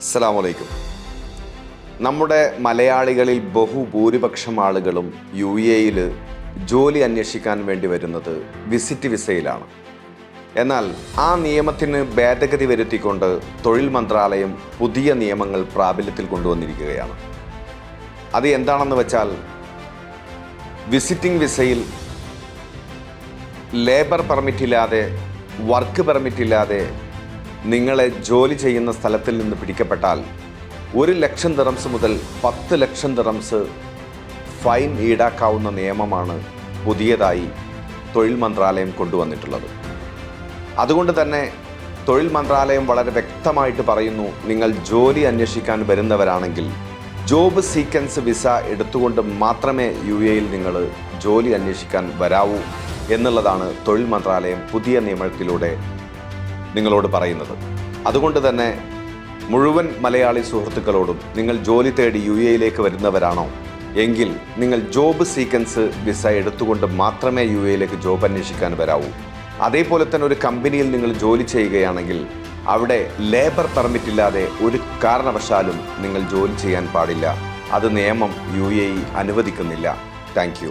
അസ്സലാമലൈക്കും. നമ്മുടെ മലയാളികളിൽ ബഹുഭൂരിപക്ഷം ആളുകളും യു എയിൽ ജോലി അന്വേഷിക്കാൻ വേണ്ടി വരുന്നത് വിസിറ്റ് വിസയിലാണ്. എന്നാൽ ആ നിയമത്തിന് ഭേദഗതി വരുത്തിക്കൊണ്ട് തൊഴിൽ മന്ത്രാലയം പുതിയ നിയമങ്ങൾ പ്രാബല്യത്തിൽ കൊണ്ടുവന്നിരിക്കുകയാണ്. അത് എന്താണെന്ന് വെച്ചാൽ വിസിറ്റിംഗ് വിസയിൽ ലേബർ പെർമിറ്റ് ഇല്ലാതെ വർക്ക് പെർമിറ്റ് ഇല്ലാതെ നിങ്ങളെ ജോലി ചെയ്യുന്ന സ്ഥലത്തിൽ നിന്ന് പിടിക്കപ്പെട്ടാൽ ഒരു ലക്ഷം ദിറംസ് മുതൽ പത്ത് ലക്ഷം ദിറംസ് ഫൈൻ ഈടാക്കാവുന്ന നിയമമാണ് പുതിയതായി തൊഴിൽ മന്ത്രാലയം കൊണ്ടുവന്നിട്ടുള്ളത്. അതുകൊണ്ട് തന്നെ തൊഴിൽ മന്ത്രാലയം വളരെ വ്യക്തമായിട്ട് പറയുന്നു നിങ്ങൾ ജോലി അന്വേഷിക്കാൻ വരുന്നവരാണെങ്കിൽ ജോബ് സീക്വൻസ് വിസ എടുത്തുകൊണ്ട് മാത്രമേ യു എയിൽ നിങ്ങൾ ജോലി അന്വേഷിക്കാൻ വരാവൂ എന്നുള്ളതാണ് തൊഴിൽ മന്ത്രാലയം പുതിയ നിയമത്തിലൂടെ നിങ്ങളോട് പറയുന്നത്. അതുകൊണ്ട് തന്നെ മുഴുവൻ മലയാളി സുഹൃത്തുക്കളോടും നിങ്ങൾ ജോലി തേടി യു എയിലേക്ക് വരുന്നവരാണോ? എങ്കിൽ നിങ്ങൾ ജോബ് സീക്വൻസ് വിസ എടുത്തുകൊണ്ട് മാത്രമേ യു എയിലേക്ക് ജോബ് അന്വേഷിക്കാൻ വരാവൂ. അതേപോലെ തന്നെ ഒരു കമ്പനിയിൽ നിങ്ങൾ ജോലി ചെയ്യുകയാണെങ്കിൽ അവിടെ ലേബർ പെർമിറ്റ് ഇല്ലാതെ ഒരു കാരണവശാലും നിങ്ങൾ ജോലി ചെയ്യാൻ പാടില്ല. അത് നിയമം യു എ അനുവദിക്കുന്നില്ല. താങ്ക്